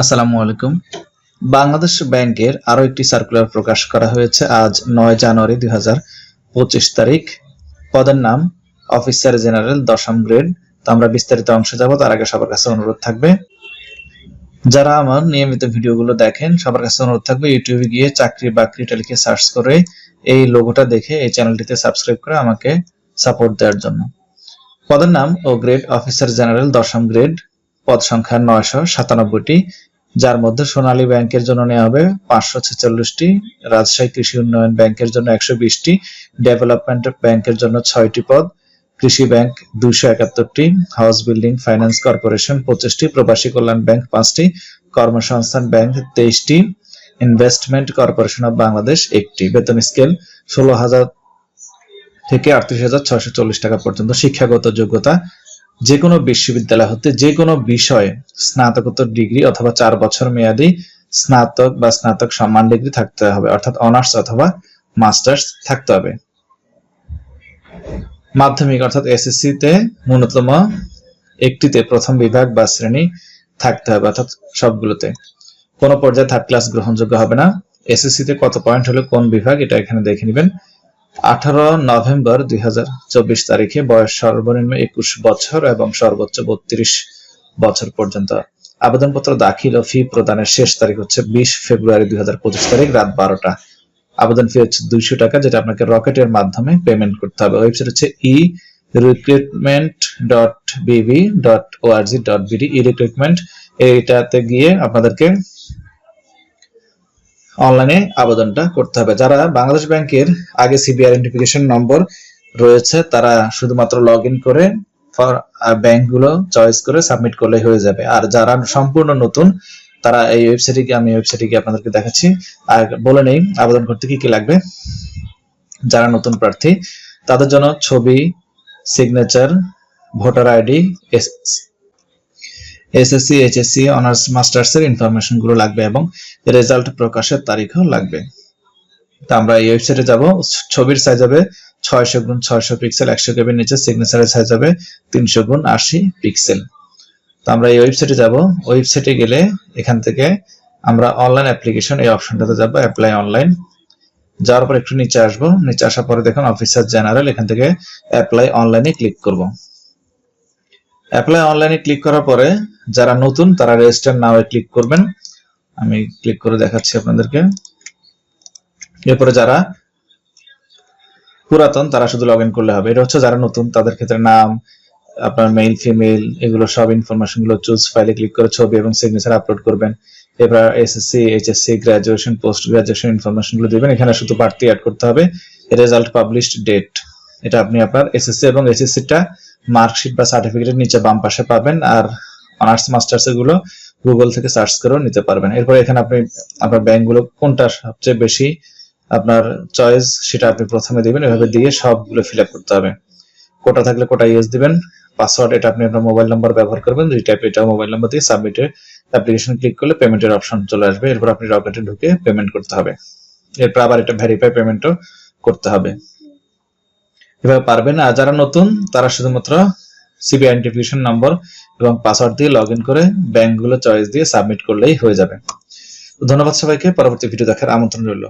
আসসালামু আলাইকুম। বাংলাদেশ ব্যাংকের আরও একটি সার্কুলার প্রকাশ করা হয়েছে আজ নয় জানুয়ারি দুই তারিখ। পদের নাম অফিসার জেনারেল দশম গ্রেড। তো আমরা বিস্তারিত অংশে যাব, তার আগে সবার কাছে অনুরোধ থাকবে। যারা আমার নিয়মিত ভিডিওগুলো দেখেন, সবার কাছে অনুরোধ থাকবে ইউটিউবে গিয়ে চাকরি বাকরিটা লিখে সার্চ করে এই লোগোটা দেখে এই চ্যানেলটিতে সাবস্ক্রাইব করে আমাকে সাপোর্ট দেওয়ার জন্য। পদের নাম ও গ্রেড অফিসার জেনারেল দশম গ্রেড। পদ সংখ্যা নয়শো সাতানব্বইটি, যার মধ্যে সোনালী ব্যাংকের জন্য নেওয়া হবে পাঁচশো ছেচল্লিশটি, রাজশাহী কৃষি উন্নয়ন ব্যাংকের জন্য একশো বিশটি, ডেভেলপমেন্ট ব্যাংকের জন্য ছয়টি পদ, কৃষি ব্যাংক দুইশো একাত্তরটি, হাউস বিল্ডিং ফাইন্যান্স কর্পোরেশন পঁচিশটি, প্রবাসী কল্যাণ ব্যাংক পাঁচটি, কর্মসংস্থান ব্যাংক তেইশটি, ইনভেস্টমেন্ট কর্পোরেশন অব বাংলাদেশ একটি। বেতন স্কেল ষোলো হাজার থেকে আটত্রিশ হাজার ছয়শো চল্লিশ টাকা পর্যন্ত। শিক্ষাগত যোগ্যতা যে কোনো বিশ্ববিদ্যালয় হতে যে কোনো বিষয়ে স্নাতকোত্তর ডিগ্রি অথবা চার বছর মেয়াদি স্নাতক বা স্নাতক সম্মান ডিগ্রি থাকতে হবে, অর্থাৎ অনার্স অথবা মাস্টার্স থাকতে হবে। মাধ্যমিক অর্থাৎ এসএসসি তে ন্যূনতম একটিতে প্রথম বিভাগ বা শ্রেণি থাকতে হবে, অর্থাৎ সবগুলোতে। কোনো পর্যায়ে থার্ড ক্লাস গ্রহণযোগ্য হবে না। এসএসসি তে কত পয়েন্ট হলো, কোন বিভাগ, এটা এখানে দেখে নেবেন। আঠারো নভেম্বর দুই হাজার চব্বিশ তারিখে বয়স সর্বনিম্ন একুশ বছর এবং সর্বোচ্চ বত্রিশ বছর পর্যন্ত। আবেদনপত্র দাখিল ও ফি প্রদানের শেষ তারিখ হচ্ছে বিশ ফেব্রুয়ারি দুই হাজার পঁচিশ তারিখ রাত বারোটা। আবেদন ফি হচ্ছে দুইশো টাকা, যেটা আপনাকে রকেটের মাধ্যমে পেমেন্ট করতে হবে। ওয়েবসাইট হচ্ছে e recruitment dot BB dot ORG dot BD e recruitment এইটাতে গিয়ে আপনাদেরকে অনলাইনে আবেদনটা করতে হবে। যারা বাংলাদেশ ব্যাংকের আগে সিবি আইডেন্টিফিকেশন নম্বর রয়েছে, তারা শুধুমাত্র লগ ইন করে ব্যাংকগুলো চয়েস করে সাবমিট করলে হয়ে যাবে। আর যারা সম্পূর্ণ নতুন, তারা এই ওয়েবসাইটে গিয়ে আমি ওয়েবসাইটে গিয়ে আপনাদেরকে দেখাচ্ছি। আর বলে নেই আবেদন করতে কি কি লাগবে। যারা নতুন প্রার্থী, তাদের জন্য ছবি signature voter ID SSC HSC honours masters এর ইনফরমেশনগুলো লাগবে এবং রেজাল্ট প্রকাশের তারিখও লাগবে। তো আমরা এই ওয়েবসাইটে যাব। ছবির সাইজ হবে ছয়শো গুণ ছয়শো পিক্সেল একশো কেবির নিচে সিগনেচারের সাইজ হবে তিনশো গুণ আশি পিক্সেল তো আমরা এই ওয়েবসাইটে যাব। ওয়েবসাইটে গেলে এখান থেকে আমরা অনলাইন অ্যাপ্লিকেশন এই অপশনটাতে যাব অ্যাপ্লাই অনলাইন যাওয়ার পর একটু নিচে আসব। নিচে আসার পরে দেখুন অফিসার জেনারেল এখান থেকে অ্যাপ্লাই অনলাইনে ক্লিক করব। অ্যাপ্লাই অনলাইনে ক্লিক করার পরে যারা নতুন, তারা রেজিস্টার নাও ক্লিক করবেন। আমি ক্লিক করে দেখাচ্ছি আপনাদেরকে। এরপরে যারা পুরাতন, তারা শুধু লগ করলে হবে। এটা হচ্ছে যারা নতুন, তাদের ক্ষেত্রে নাম, আপনার মেইল ফিমেল এগুলো সব ইনফরমেশনগুলো চুজ ফাইলে ক্লিক করে ছবি এবং সিগনেচার আপলোড করবেন। এবার SSC HSC graduation post graduation ইনফরমেশনগুলো দিবেন। এখানে শুধু বাড়তি অ্যাড করতে হবে। রেজাল্ট পাবলিশড ডেট এটা আপনি আপনার এসএসসি এবং এইচএসসি টা মার্কশিট বা সার্টিফিকেটের নিচে বাম পাশে পাবেন আর অনার্স, মাস্টার্স এগুলো গুগল থেকে সার্চ করেও নিতে পারবেন। এরপর এখানে আপনি আপনার ব্যাংকগুলো কোনটা সবচেয়ে বেশি আপনার চয়েস সেটা আপনি প্রথমে দিবেন, এভাবে দিয়ে সবগুলো ফিল করতে হবে। কোটা থাকলে কোটা ইউজ দিবেন। পাসওয়ার্ড এটা আপনি আপনার মোবাইল নাম্বার ব্যবহার করবেন রিটাইপ এটা মোবাইল নাম্বার দিয়ে সাবমিটের অ্যাপ্লিকেশন ক্লিক করলে পেমেন্টের অপশন চলে আসবে। এরপর আপনি রকেটে ঢুকে পেমেন্ট করতে হবে। এরপর আবার এটা ভেরিফাই পেমেন্টও করতে হবে। এভাবে পারবেন আর যারা নতুন, তারা শুধুমাত্র সিবি আইডেন্টিফিকেশন নম্বর এবং পাসওয়ার্ড দিয়ে লগ করে ব্যাংকগুলো চয়েস দিয়ে সাবমিট করলেই হয়ে যাবে। ধন্যবাদ সবাইকে। পরবর্তী ভিডিও দেখার আমন্ত্রণ রইল।